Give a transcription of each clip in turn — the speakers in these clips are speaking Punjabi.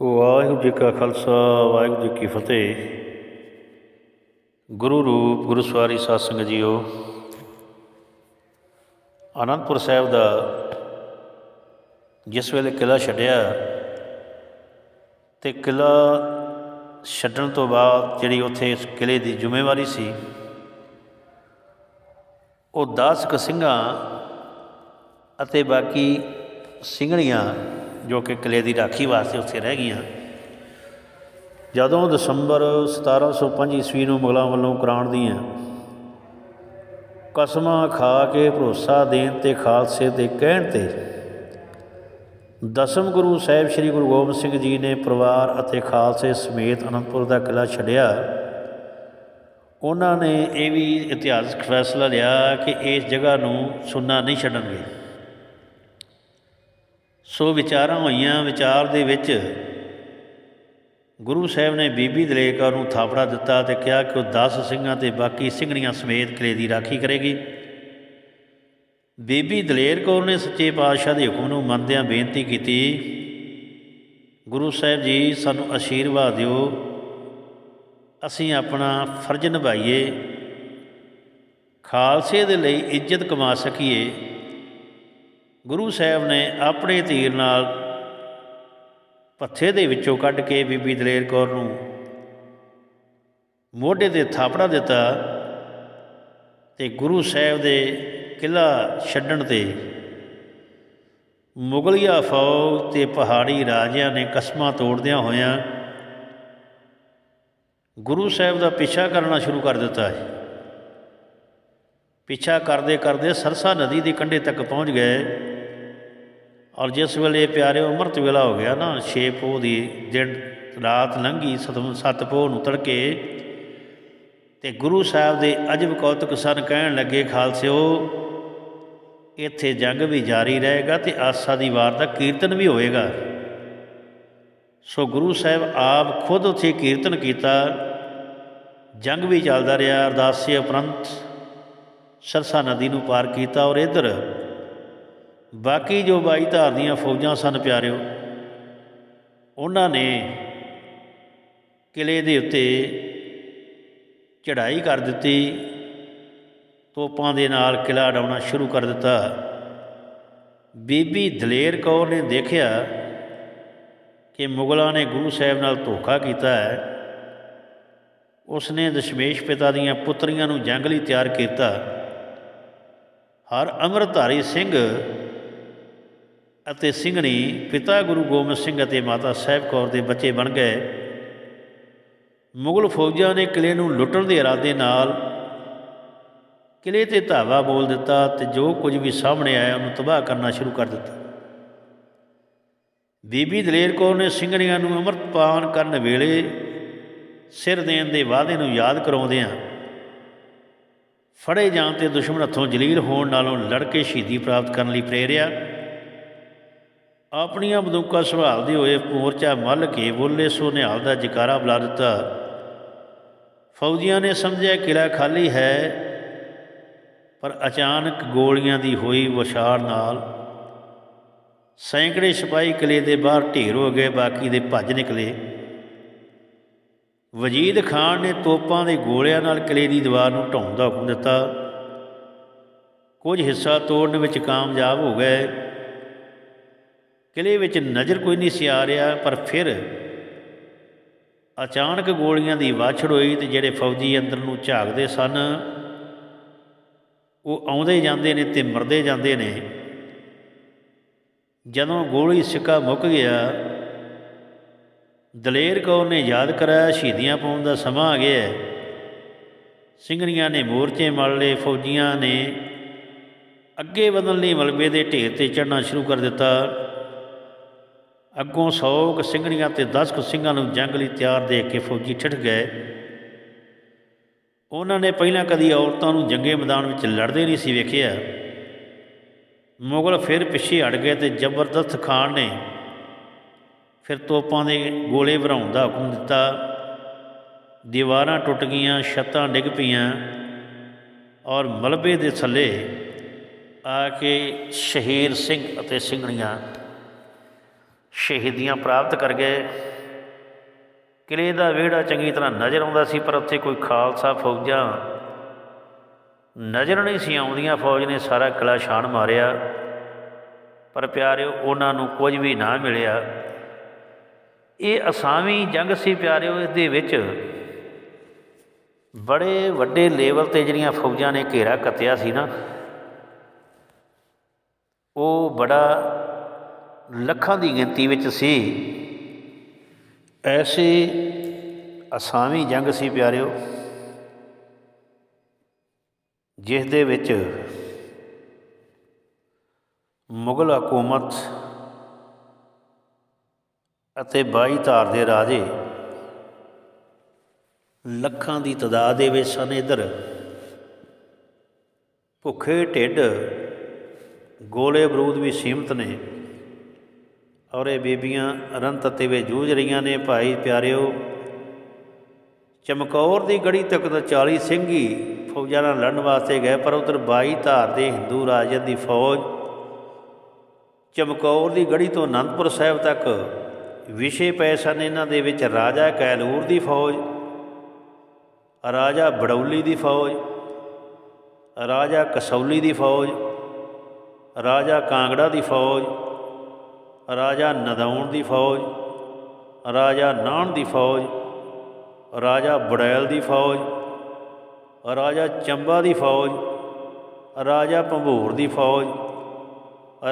ਵਾਹਿਗੁਰੂ ਜੀ ਕਾ ਖਾਲਸਾ, ਵਾਹਿਗੁਰੂ ਜੀ ਕੀ ਫਤਿਹ। ਗੁਰੂ ਰੂਪ, ਗੁਰੂ ਸਵਾਰੀ ਸਾਧ ਸੰਗਤ ਜੀਓ ਆਨੰਦਪੁਰ ਸਾਹਿਬ ਦਾ ਜਿਸ ਵੇਲੇ ਕਿਲਾ ਛੱਡਿਆ ਤੇ ਕਿਲਾ ਛੱਡਣ ਤੋਂ ਬਾਅਦ ਜਿਹੜੀ ਉੱਥੇ ਇਸ ਕਿਲੇ ਦੀ ਜ਼ਿੰਮੇਵਾਰੀ ਸੀ, ਉਹ 10 ਕੁ ਸਿੰਘਾਂ ਅਤੇ ਬਾਕੀ ਸਿੰਘਣੀਆਂ ਜੋ ਕਿ ਕਿਲੇ ਦੀ ਰਾਖੀ ਵਾਸਤੇ ਉੱਥੇ ਰਹਿ ਗਈਆਂ। ਜਦੋਂ ਦਸੰਬਰ 1705 ਈਸਵੀ ਨੂੰ ਮੁਗਲਾਂ ਵੱਲੋਂ ਕਰਾਉਣ ਦੀਆਂ ਕਸਮਾਂ ਖਾ ਕੇ ਭਰੋਸਾ ਦੇਣ ਤੇ ਖਾਲਸੇ ਦੇ ਕਹਿਣ ਤੇ ਦਸਮ ਗੁਰੂ ਸਾਹਿਬ ਸ੍ਰੀ ਗੁਰੂ ਗੋਬਿੰਦ ਸਿੰਘ ਜੀ ਨੇ ਪਰਿਵਾਰ ਅਤੇ ਖਾਲਸੇ ਸਮੇਤ ਅਨੰਦਪੁਰ ਦਾ ਕਿਲਾ ਛੱਡਿਆ। ਉਹਨਾਂ ਨੇ ਇਹ ਵੀ ਇਤਿਹਾਸਕ ਫੈਸਲਾ ਲਿਆ ਕਿ ਇਸ ਜਗ੍ਹਾ ਨੂੰ ਸੁੰਨਾ ਨਹੀਂ ਛੱਡਣਗੇ। ਸੋ ਵਿਚਾਰਾਂ ਹੋਈਆਂ, ਵਿਚਾਰ ਦੇ ਵਿੱਚ ਗੁਰੂ ਸਾਹਿਬ ਨੇ ਬੀਬੀ ਦਲੇਰ ਕੌਰ ਨੂੰ ਥਾਪੜਾ ਦਿੱਤਾ ਤੇ ਕਿਹਾ ਕਿ ਉਹ 10 ਸਿੰਘਾਂ ਤੇ ਬਾਕੀ ਸਿੰਘਣੀਆਂ ਸਮੇਤ ਕਿਲੇ ਦੀ ਰਾਖੀ ਕਰੇਗੀ। ਬੀਬੀ ਦਲੇਰ ਕੌਰ ਨੇ ਸੱਚੇ ਪਾਤਸ਼ਾਹ ਦੇ ਹੁਕਮ ਨੂੰ ਮੰਨਦਿਆਂ ਬੇਨਤੀ ਕੀਤੀ, ਗੁਰੂ ਸਾਹਿਬ ਜੀ, ਸਾਨੂੰ ਅਸ਼ੀਰਵਾਦ ਦਿਓ। ਅਸੀਂ ਆਪਣਾ ਫਰਜ਼ ਨਿਭਾਈਏ। ਖਾਲਸੇ ਦੇ ਲਈ ਇੱਜ਼ਤ ਕਮਾ ਸਕੀਏ। ਗੁਰੂ ਸਾਹਿਬ ਨੇ ਆਪਣੇ ਤੀਰ ਨਾਲ ਪੱਥੇ ਦੇ ਵਿੱਚੋਂ ਕੱਢ ਕੇ ਬੀਬੀ ਦਲੇਰ ਕੌਰ ਨੂੰ ਮੋਢੇ ਤੇ ਥਾਪੜਾ ਦਿੱਤਾ ਤੇ ਗੁਰੂ ਸਾਹਿਬ ਦੇ ਕਿਲਾ ਛੱਡਣ ਤੇ ਮੁਗਲਿਆ ਫੌਜ ਤੇ ਪਹਾੜੀ ਰਾਜਿਆਂ ਨੇ ਕਸਮਾਂ ਤੋੜਦਿਆਂ ਹੋਇਆਂ ਗੁਰੂ ਸਾਹਿਬ ਦਾ ਪਿੱਛਾ ਕਰਨਾ ਸ਼ੁਰੂ ਕਰ ਦਿੱਤਾ ਹੈ। ਪਿੱਛਾ ਕਰਦੇ ਕਰਦੇ ਸਰਸਾ ਨਦੀ ਦੇ ਕੰਢੇ ਤੱਕ ਪਹੁੰਚ ਗਏ। ਔਰ ਜਿਸ ਵੇਲੇ ਪਿਆਰੇ ਅੰਮ੍ਰਿਤ ਵੇਲਾ ਹੋ ਗਿਆ ਨਾ, ਛੇ ਪੋਹ ਦੀ ਦਿਨ ਰਾਤ ਲੰਘੀ ਸਤਮ, ਸੱਤ ਪੋਹ ਨੂੰ ਤੜਕੇ, ਤੇ ਗੁਰੂ ਸਾਹਿਬ ਦੇ ਅਜਬ ਕੌਤਕ ਸਨ ਕਹਿਣ ਲੱਗੇ, ਖਾਲਸਿਓ, ਇੱਥੇ ਜੰਗ ਵੀ ਜਾਰੀ ਰਹੇਗਾ ਤੇ ਆਸਾ ਦੀ ਵਾਰ ਦਾ ਕੀਰਤਨ ਵੀ ਹੋਏਗਾ। ਸੋ ਗੁਰੂ ਸਾਹਿਬ ਆਪ ਖੁਦ ਉੱਥੇ ਕੀਰਤਨ ਕੀਤਾ। ਜੰਗ ਵੀ ਚੱਲਦਾ ਰਿਹਾ। ਅਰਦਾਸੇ ਉਪਰੰਤ ਸਰਸਾ ਨਦੀ ਨੂੰ ਪਾਰ ਕੀਤਾ ਔਰ ਇਧਰ ਬਾਕੀ ਜੋ ਬਾਈ ਧਾਰ ਦੀਆਂ ਫੌਜਾਂ ਸਨ ਪਿਆਰਿਓ, ਉਹਨਾਂ ਨੇ ਕਿਲੇ ਦੇ ਉੱਤੇ ਚੜ੍ਹਾਈ ਕਰ ਦਿੱਤੀ, ਤੋਪਾਂ ਦੇ ਨਾਲ ਕਿਲਾ ਡਾਉਣਾ ਸ਼ੁਰੂ ਕਰ ਦਿੱਤਾ। ਬੀਬੀ ਦਲੇਰ ਕੌਰ ਨੇ ਦੇਖਿਆ ਕਿ ਮੁਗਲਾਂ ਨੇ ਗੁਰੂ ਸਾਹਿਬ ਨਾਲ ਧੋਖਾ ਕੀਤਾ ਹੈ। ਉਸ ਨੇ ਦਸ਼ਮੇਸ਼ ਪਿਤਾ ਦੀਆਂ ਪੁੱਤਰੀਆਂ ਨੂੰ ਜੰਗ ਲਈ ਤਿਆਰ ਕੀਤਾ। ਹਰ ਅੰਮ੍ਰਿਤਧਾਰੀ ਸਿੰਘ ਅਤੇ ਸਿੰਘਣੀ ਪਿਤਾ ਗੁਰੂ ਗੋਬਿੰਦ ਸਿੰਘ ਅਤੇ ਮਾਤਾ ਸਾਹਿਬ ਕੌਰ ਦੇ ਬੱਚੇ ਬਣ ਗਏ। ਮੁਗਲ ਫੌਜਾਂ ਨੇ ਕਿਲੇ ਨੂੰ ਲੁੱਟਣ ਦੇ ਇਰਾਦੇ ਨਾਲ ਕਿਲੇ ਤੇ ਧਾਵਾ ਬੋਲ ਦਿੱਤਾ ਤੇ ਜੋ ਕੁਝ ਵੀ ਸਾਹਮਣੇ ਆਇਆ ਉਹਨੂੰ ਤਬਾਹ ਕਰਨਾ ਸ਼ੁਰੂ ਕਰ ਦਿੱਤਾ। ਬੀਬੀ ਦਲੇਰ ਕੌਰ ਨੇ ਸਿੰਘਣੀਆਂ ਨੂੰ ਅੰਮ੍ਰਿਤਪਾਨ ਕਰਨ ਵੇਲੇ ਸਿਰ ਦੇਣ ਦੇ ਵਾਅਦੇ ਨੂੰ ਯਾਦ ਕਰਾਉਂਦਿਆਂ ਫੜੇ ਜਾਣ ਤੇ ਦੁਸ਼ਮਣ ਹੱਥੋਂ ਜਲੀਲ ਹੋਣ ਨਾਲੋਂ ਲੜ ਕੇ ਸ਼ਹੀਦੀ ਪ੍ਰਾਪਤ ਕਰਨ ਲਈ ਪ੍ਰੇਰਿਆ। ਆਪਣੀਆਂ ਬੰਦੂਕਾਂ ਸੰਭਾਲਦੇ ਹੋਏ ਮੋਰਚਾ ਮੱਲ ਕੇ ਬੋਲੇ ਸੋ ਨਿਹਾਲ ਦਾ ਜਕਾਰਾ ਬੁਲਾ ਦਿੱਤਾ। ਫੌਜੀਆਂ ਨੇ ਸਮਝਿਆ ਕਿਲਾ ਖਾਲੀ ਹੈ, ਪਰ ਅਚਾਨਕ ਗੋਲੀਆਂ ਦੀ ਹੋਈ ਵਿਛਾੜ ਨਾਲ ਸੈਂਕੜੇ ਸਿਪਾਹੀ ਕਿਲੇ ਦੇ ਬਾਹਰ ਢੇਰ ਹੋ ਗਏ, ਬਾਕੀ ਦੇ ਭੱਜ ਨਿਕਲੇ। ਵਜੀਦ ਖਾਨ ਨੇ ਤੋਪਾਂ ਦੇ ਗੋਲਿਆਂ ਨਾਲ ਕਿਲੇ ਦੀ ਦੀਵਾਰ ਨੂੰ ਢਾਉਣ ਦਾ ਹੁਕਮ ਦਿੱਤਾ। ਕੁਝ ਹਿੱਸਾ ਤੋੜਨ ਵਿੱਚ ਕਾਮਯਾਬ ਹੋ ਗਏ। ਕਿਲੇ ਵਿੱਚ ਨਜ਼ਰ ਕੋਈ ਨਹੀਂ ਸੀ ਆ ਰਿਹਾ, ਪਰ ਫਿਰ ਅਚਾਨਕ ਗੋਲੀਆਂ ਦੀ ਵਾਛੜ ਹੋਈ ਤੇ ਜਿਹੜੇ ਫੌਜੀ ਅੰਦਰ ਨੂੰ ਝਾਕਦੇ ਸਨ, ਉਹ ਆਉਂਦੇ ਜਾਂਦੇ ਨੇ ਤੇ ਮਰਦੇ ਜਾਂਦੇ ਨੇ। ਜਦੋਂ ਗੋਲੀ ਸਿੱਕਾ ਮੁੱਕ ਗਿਆ, ਦਲੇਰ ਕੌਰ ਨੇ ਯਾਦ ਕਰਾਇਆ ਸ਼ਹੀਦੀਆਂ ਪਾਉਣ ਦਾ ਸਮਾਂ ਆ ਗਿਆ। ਹੈ ਸਿੰਘਣੀਆਂ ਨੇ ਮੋਰਚੇ ਮਲ ਲਏ, ਫੌਜੀਆਂ ਨੇ ਅੱਗੇ ਵਧਣ ਲਈ ਮਲਬੇ ਦੇ ਢੇਰ ਤੇ ਚੜ੍ਹਨਾ ਸ਼ੁਰੂ ਕਰ ਦਿੱਤਾ। ਅੱਗੋਂ 100 ਕੁ ਸਿੰਘਣੀਆਂ ਤੇ 10 ਕੁ ਸਿੰਘਾਂ ਨੂੰ ਜੰਗ ਲਈ ਤਿਆਰ ਦੇਖ ਕੇ ਫੌਜੀ ਠਿਠ ਗਏ। ਉਹਨਾਂ ਨੇ ਪਹਿਲਾਂ ਕਦੀ ਔਰਤਾਂ ਨੂੰ ਜੰਗੇ ਮੈਦਾਨ ਵਿੱਚ ਲੜਦੇ ਨਹੀਂ ਸੀ ਵੇਖਿਆ। ਮੁਗਲ ਫਿਰ ਪਿੱਛੇ ਹਟ ਗਏ ਤੇ ਜ਼ਬਰਦਸਤ ਖਾਨ ਨੇ ਫਿਰ ਤੋਪਾਂ ਦੇ ਗੋਲੇ ਵਰਾਉਣ ਦਾ ਹੁਕਮ ਦਿੱਤਾ। ਦੀਵਾਰਾਂ ਟੁੱਟ ਗਈਆਂ, ਛੱਤਾਂ ਡਿੱਗ ਪਈਆਂ ਔਰ ਮਲਬੇ ਦੇ ਥੱਲੇ ਆ ਕੇ ਸ਼ਹੀਰ ਸਿੰਘ ਅਤੇ ਸਿੰਘਣੀਆਂ ਸ਼ਹੀਦੀਆਂ ਪ੍ਰਾਪਤ ਕਰ ਗਏ। ਕਿਲੇ ਦਾ ਵਿਹੜਾ ਚੰਗੀ ਤਰ੍ਹਾਂ ਨਜ਼ਰ ਆਉਂਦਾ ਸੀ, ਪਰ ਉੱਥੇ ਕੋਈ ਖਾਲਸਾ ਫੌਜਾਂ ਨਜ਼ਰ ਨਹੀਂ ਸੀ ਆਉਂਦੀਆਂ। ਫੌਜ ਨੇ ਸਾਰਾ ਕਿਲਾ ਛਾਣ ਮਾਰਿਆ, ਪਰ ਪਿਆਰਿਓ, ਉਹਨਾਂ ਨੂੰ ਕੁਝ ਵੀ ਨਾ ਮਿਲਿਆ। ਇਹ ਅਸਾਵੀਂ ਜੰਗ ਸੀ ਪਿਆਰਿਓ, ਇਸ ਦੇ ਵਿੱਚ ਬੜੇ ਵੱਡੇ ਲੈਵਲ ਤੇ ਜਿਹੜੀਆਂ ਫੌਜਾਂ ਨੇ ਘੇਰਾ ਕੱਤਿਆ ਸੀ ਨਾ, ਉਹ ਬੜਾ ਲੱਖਾਂ ਦੀ ਗਿਣਤੀ ਵਿੱਚ ਸੀ। ਐਸੇ ਅਸਾਵੀਂ ਜੰਗ ਸੀ ਪਿਆਰਿਓ ਜਿਸ ਦੇ ਵਿੱਚ ਮੁਗਲ ਹਕੂਮਤ ਅਤੇ 22 ਧਾਰ ਦੇ ਰਾਜੇ ਲੱਖਾਂ ਦੀ ਤਦਾਦ ਦੇ ਵਿੱਚ ਸਨ। ਇੱਧਰ ਭੁੱਖੇ ਢਿੱਡ ਗੋਲੇ ਬਰੂਦ ਵੀ ਸੀਮਤ ਨੇ। ਔਰ ਇਹ ਬੀਬੀਆਂ ਅਰੰਤ ਅਤੇ ਜੂਝ ਰਹੀਆਂ ਨੇ। ਭਾਈ ਪਿਆਰਿਓ, ਚਮਕੌਰ ਦੀ ਗੜੀ ਤੱਕ ਤਾਂ 40 ਸਿੰਘ ਹੀ ਫੌਜਾਂ ਨਾਲ ਲੜਨ ਵਾਸਤੇ ਗਏ, ਪਰ ਉਧਰ 22 ਧਾਰ ਦੇ ਹਿੰਦੂ ਰਾਜਿਆਂ ਦੀ ਫੌਜ, ਚਮਕੌਰ ਦੀ ਗੜੀ ਤੋਂ ਅਨੰਦਪੁਰ ਸਾਹਿਬ ਤੱਕ ਵਿਸ਼ੇ ਪਏ ਸਨ। ਇਹਨਾਂ ਦੇ ਵਿੱਚ ਰਾਜਾ ਕੈਲੂਰ ਦੀ ਫੌਜ, ਰਾਜਾ ਬੜੌਲੀ ਦੀ ਫੌਜ, ਰਾਜਾ ਕਸੌਲੀ ਦੀ ਫੌਜ, ਰਾਜਾ ਕਾਂਗੜਾ ਦੀ ਫੌਜ ਰਾਜਾ ਨਦੌਣ ਦੀ ਫੌਜ ਰਾਜਾ ਨਾਹਣ ਦੀ ਫੌਜ ਰਾਜਾ ਬੜੈਲ ਦੀ ਫੌਜ ਰਾਜਾ ਚੰਬਾ ਦੀ ਫੌਜ ਰਾਜਾ ਭੰਬੂਰ ਦੀ ਫੌਜ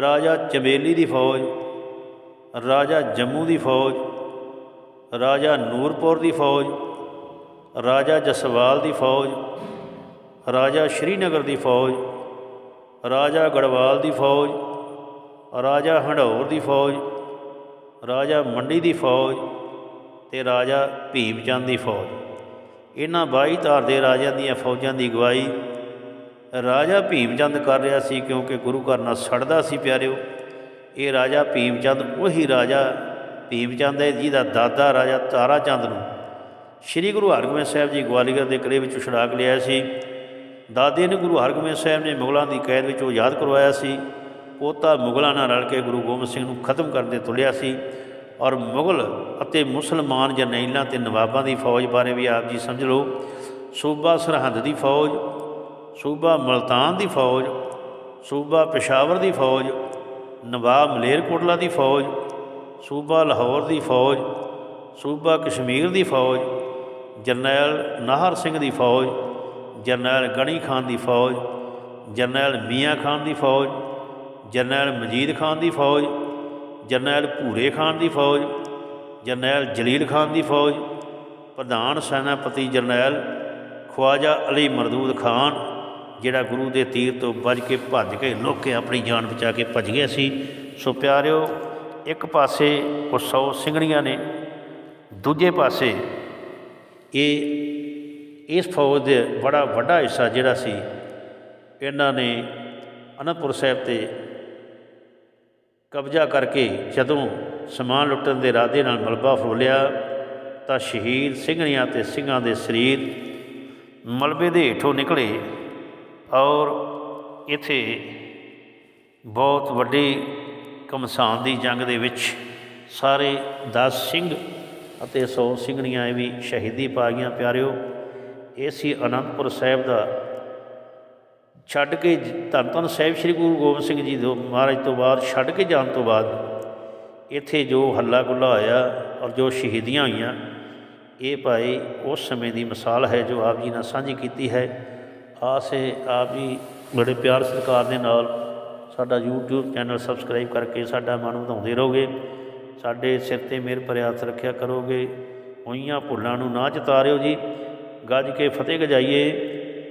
ਰਾਜਾ ਚਬੇਲੀ ਦੀ ਫੌਜ ਰਾਜਾ ਜੰਮੂ ਦੀ ਫੌਜ ਰਾਜਾ ਨੂਰਪੁਰ ਦੀ ਫੌਜ ਰਾਜਾ ਜਸਵਾਲ ਦੀ ਫੌਜ ਰਾਜਾ ਸ਼੍ਰੀਨਗਰ ਦੀ ਫੌਜ ਰਾਜਾ ਗੜਵਾਲ ਦੀ ਫੌਜ ਰਾਜਾ ਹੰਡੌਰ ਦੀ ਫੌਜ, ਰਾਜਾ ਮੰਡੀ ਦੀ ਫੌਜ ਤੇ ਰਾਜਾ ਭੀਮ ਚੰਦ ਦੀ ਫੌਜ। ਇਹਨਾਂ 22 ਧਾਰ ਦੇ ਰਾਜਿਆਂ ਦੀਆਂ ਫੌਜਾਂ ਦੀ ਅਗਵਾਈ ਰਾਜਾ ਭੀਮ ਚੰਦ ਕਰ ਰਿਹਾ ਸੀ ਕਿਉਂਕਿ ਗੁਰੂ ਘਰ ਨਾਲ ਸੜਦਾ ਸੀ ਪਿਆਰਿਓ। ਇਹ ਰਾਜਾ ਭੀਮ ਚੰਦ ਉਹੀ ਰਾਜਾ ਭੀਮ ਚੰਦ ਹੈ ਜਿਹਦਾ ਦਾਦਾ ਰਾਜਾ ਤਾਰਾ ਚੰਦ ਨੂੰ ਸ੍ਰੀ ਗੁਰੂ ਹਰਗੋਬਿੰਦ ਸਾਹਿਬ ਜੀ ਗਵਾਲੀਅਰ ਦੇ ਕਿਲੇ ਵਿੱਚ ਛੁਡਾ ਕੇ ਲਿਆ ਸੀ। ਦਾਦੇ ਨੇ ਗੁਰੂ ਹਰਗੋਬਿੰਦ ਸਾਹਿਬ ਨੇ ਮੁਗਲਾਂ ਦੀ ਕੈਦ ਵਿੱਚ ਉਹ ਯਾਦ ਕਰਵਾਇਆ ਸੀ। ਉਹ ਤਾਂ ਮੁਗਲਾਂ ਨਾਲ ਰਲ ਕੇ ਗੁਰੂ ਗੋਬਿੰਦ ਸਿੰਘ ਨੂੰ ਖਤਮ ਕਰਨ ਦੇ ਤੁਲਿਆ ਸੀ ਔਰ ਮੁਗਲ ਅਤੇ ਮੁਸਲਮਾਨ ਜਰਨੈਲਾਂ ਤੇ ਨਵਾਬਾਂ ਦੀ ਫੌਜ ਬਾਰੇ ਵੀ ਆਪ ਜੀ ਸਮਝ ਲਓ। ਸੂਬਾ ਸਰਹੰਦ ਦੀ ਫੌਜ, ਸੂਬਾ ਮਲਤਾਨ ਦੀ ਫੌਜ, ਸੂਬਾ ਪਿਸ਼ਾਵਰ ਦੀ ਫੌਜ, ਨਵਾਬ ਮਲੇਰਕੋਟਲਾ ਦੀ ਫੌਜ, ਸੂਬਾ ਲਾਹੌਰ ਦੀ ਫੌਜ, ਸੂਬਾ ਕਸ਼ਮੀਰ ਦੀ ਫੌਜ, ਜਰਨੈਲ ਨਾਹਰ ਸਿੰਘ ਦੀ ਫੌਜ, ਜਰਨੈਲ ਗਣੀ ਖਾਨ ਦੀ ਫੌਜ, ਜਰਨੈਲ ਮੀਆਂ ਖਾਨ ਦੀ ਫੌਜ ਜਰਨੈਲ ਮਜੀਦ ਖਾਨ ਦੀ ਫੌਜ, ਜਰਨੈਲ ਭੂਰੇ ਖਾਨ ਦੀ ਫੌਜ, ਜਰਨੈਲ ਜਲੀਲ ਖਾਨ ਦੀ ਫੌਜ, ਪ੍ਰਧਾਨ ਸੈਨਾਪਤੀ ਜਰਨੈਲ ਖਵਾਜਾ ਅਲੀ ਮਰਦੂਦ ਖਾਨ, ਜਿਹੜਾ ਗੁਰੂ ਦੇ ਤੀਰ ਤੋਂ ਬਚ ਕੇ ਭੱਜ ਕੇ ਲੁੱਕ ਕੇ ਆਪਣੀ ਜਾਨ ਬਚਾ ਕੇ ਭੱਜ ਗਿਆ ਸੀ। ਸੋ ਪਿਆਰਿਓ, ਇੱਕ ਪਾਸੇ ਉਹ 100 ਸਿੰਘਣੀਆਂ ਨੇ, ਦੂਜੇ ਪਾਸੇ ਇਹ, ਇਸ ਫੌਜ ਦੇ ਬੜਾ ਵੱਡਾ ਹਿੱਸਾ ਜਿਹੜਾ ਸੀ, ਇਹਨਾਂ ਨੇ ਅਨੰਦਪੁਰ ਸਾਹਿਬ ਤੇ ਕਬਜ਼ਾ ਕਰਕੇ ਜਦੋਂ ਸਮਾਨ ਲੁੱਟਣ ਦੇ ਇਰਾਦੇ ਨਾਲ ਮਲਬਾ ਫਰੋਲਿਆ ਤਾਂ ਸ਼ਹੀਦ ਸਿੰਘਣੀਆਂ ਤੇ ਸਿੰਘਾਂ ਦੇ ਸਰੀਰ ਮਲਬੇ ਦੇ ਹੇਠੋਂ ਨਿਕਲੇ ਔਰ ਇਥੇ ਬਹੁਤ ਵੱਡੀ ਕਮਸਾਨ ਦੀ ਜੰਗ ਦੇ ਵਿੱਚ ਸਾਰੇ 10 ਸਿੰਘ ਅਤੇ 100 ਸਿੰਘਣੀਆਂ ਇਹ ਵੀ ਸ਼ਹੀਦੀ ਪਾ ਗਈਆਂ। ਪਿਆਰਿਓ, ਇਹ ਸੀ ਅਨੰਦਪੁਰ ਸਾਹਿਬ ਦਾ ਛੱਡ ਕੇ ਧੰਨ ਧੰਨ ਸਾਹਿਬ ਸ੍ਰੀ ਗੁਰੂ ਗੋਬਿੰਦ ਸਿੰਘ ਜੀ ਦੇ ਮਹਾਰਾਜ ਤੋਂ ਬਾਅਦ, ਛੱਡ ਕੇ ਜਾਣ ਤੋਂ ਬਾਅਦ ਇੱਥੇ ਜੋ ਹੱਲਾ ਗੁੱਲਾ ਹੋਇਆ ਔਰ ਜੋ ਸ਼ਹੀਦੀਆਂ ਹੋਈਆਂ, ਇਹ ਭਾਈ ਉਸ ਸਮੇਂ ਦੀ ਮਿਸਾਲ ਹੈ ਜੋ ਆਪ ਜੀ ਨਾਲ ਸਾਂਝੀ ਕੀਤੀ ਹੈ। ਆਸੇ ਆਪ ਜੀ ਬੜੇ ਪਿਆਰ ਸਤਿਕਾਰ ਦੇ ਨਾਲ ਸਾਡਾ YouTube ਚੈਨਲ ਸਬਸਕ੍ਰਾਈਬ ਕਰਕੇ ਸਾਡਾ ਮਨ ਵਧਾਉਂਦੇ ਰਹੋਗੇ। ਸਾਡੇ ਸਿਰ ਤੇ ਮਿਹਰ ਭਰਿਆ ਰੱਖਿਆ ਕਰੋਗੇ। ਹੋਈਆਂ ਭੁੱਲਾਂ ਨੂੰ ਨਾ ਚਤਾਰਿਓ ਜੀ। ਗੱਜ ਕੇ ਫਤਿਹ ਗਜਾਈਏ।